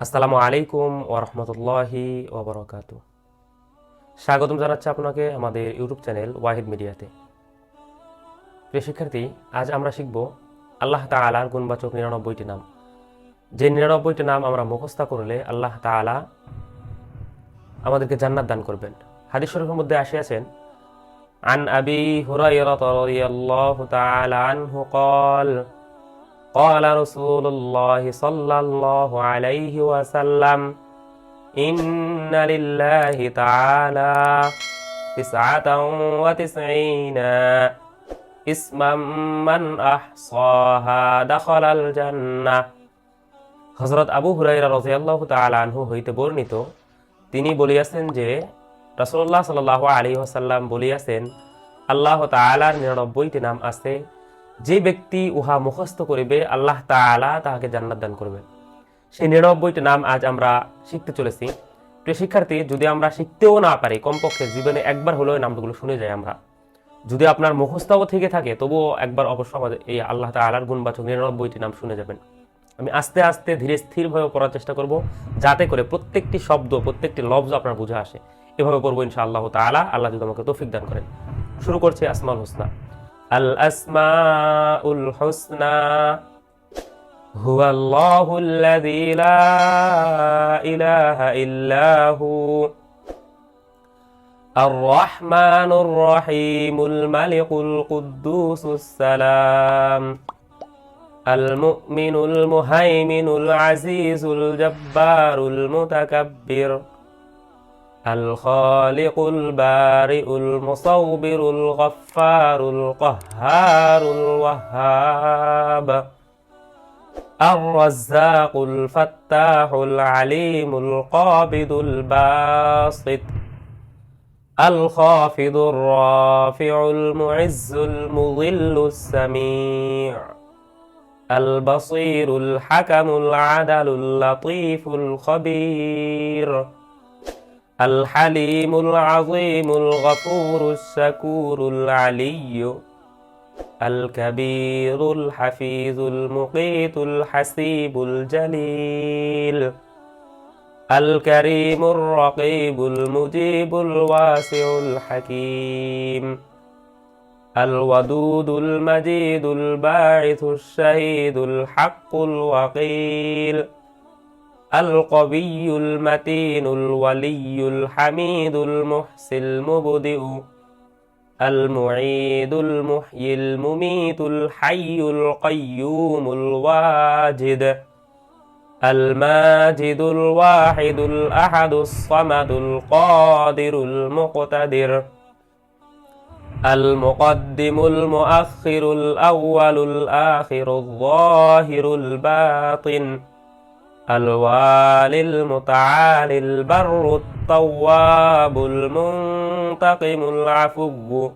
আসসালামু আলাইকুম ওরহমতুল্লাহি ওবরকাত স্বাগতম জানাচ্ছি আপনাকে আমাদের ইউটিউব চ্যানেল ওয়াহিদ মিডিয়াতে প্রিয় শিক্ষার্থী আজ আমরা শিখব আল্লাহ তালার গুণবাচক নিরানব্বইটি নাম যে নিরানব্বইটি নাম আমরা মুখস্থ করলে আল্লাহ তাআলা আমাদেরকে জান্নাত দান করবেন হাদিস শরীফের মধ্যে আসিয়াছেন عن أبي هريرة رضي الله تعالى عنه قال قال رسول الله صلى الله عليه وسلم إن لله تعالى تسعة وتسعين اسما من أحصاها دخل الجنة হজরত আবু হুরাইরা রাজিয়াল্লাহ তাআলা আনহু হইতে বর্ণিত তিনি বলিয়াছেন যে রাসূলুল্লাহ সাল্লাল্লাহু আলাইহি ওয়াসাল্লাম বলিয়াছেন আল্লাহ তাআলার নিরানব্বইটি নাম আছে যে ব্যক্তি উহা মুখস্থ করিবে, আল্লাহ তাআলা তাহাকে জান্নাত দান করবেন সেই নিরানব্বইটি নাম আজ আমরা শিখতে চলেছি। প্রিয় শিক্ষার্থী, যদি আমরা শিখতেও না পারি, কমপক্ষে জীবনে একবার হলেও নামগুলো শুনে যাই আমরা। যদি আপনার মুখস্থও থেকে থাকে, তবুও একবার অবশ্য আমাদের এই আল্লাহ তাআলার গুণবাচক নিরানব্বইটি নাম শুনে যাবেন। আমি আস্তে আস্তে ধীরে স্থিরভাবে পড়ার চেষ্টা করব, যাতে করে প্রত্যেকটি শব্দ, প্রত্যেকটি লব্জ আপনার বুঝে আসে। এভাবে পড়ব ইনশা আল্লাহ তাআলা। আল্লাহ যদি আমাকে তৌফিক দান করেন। শুরু করছে আসমাউল হুসনা। আল আসমাউল হুসনা هو الله الذي لا إله إلا هو الرحمن الرحيم الملك القدوس السلام المؤمن المهيمن العزيز الجبار المتكبر الخالق البارئ المصور الغفار القهار الوهاب الرزاق الفتاح العليم القابض الباسط الخافض الرافع المعز المضل السميع البصير الحكم العدل اللطيف الخبير الحليم العظيم الغفور الشكور العلي الكبير الحفيظ المقيت الحسيب الجليل الكريم الرقيب المجيب الواسع الحكيم الودود المجيد الباعث الشهيد الحق الوقيل القوي المتين الولي الحميد المحسي المبدئ المعيد المحيي المميت الحي القيوم الواجد الماجد الواحد الأحد الصمد القادر المقتدر المقدم المؤخر الأول الآخر الظاهر الباطن الوالي المتعالي البر التواب المنتقم العفو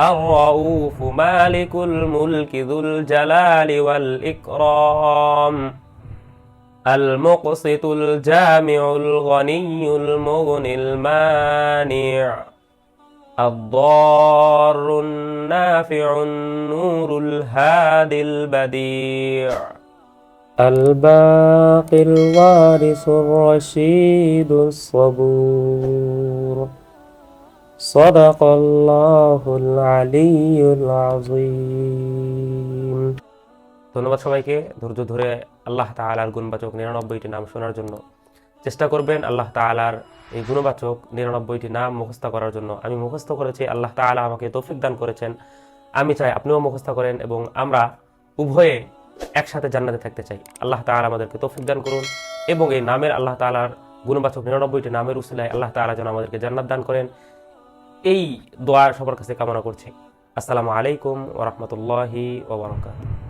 الرؤوف مالك الملك ذو الجلال والإكرام المقسط الجامع الغني المغني المانع الضار النافع النور الهادي البديع الباقي الوارث الرشيد الصبور صدق الله العلي العظيم ধন্যবাদ সবাইকে ধৈর্য ধরে আল্লাহ তাআলার গুণবাচক নিরানব্বইটি নাম শোনার জন্য চেষ্টা করবেন আল্লাহ তাআলার এই গুণবাচক নিরানব্বইটি নাম মুখস্থ করার জন্য আমি মুখস্থ করেছি আল্লাহ তাআলা আমাকে তৌফিক দান করেছেন আমি চাই আপনিও মুখস্থ করেন এবং আমরা উভয়ে একসাথে জান্নাতে থাকতে চাই। আল্লাহ তালা আমাদেরকে তৌফিক দান করুন এবং এই নামের আল্লাহ তালার গুণবাচক নিরানব্বইটি নামের উসিলায় আল্লাহ তালা যেন আমাদেরকে জান্নাত দান করেন। এই দোয়া সবার কাছে কামনা করছি। আসসালামু আলাইকুম ওরহমতুল্লাহি ওবরাকাতুহু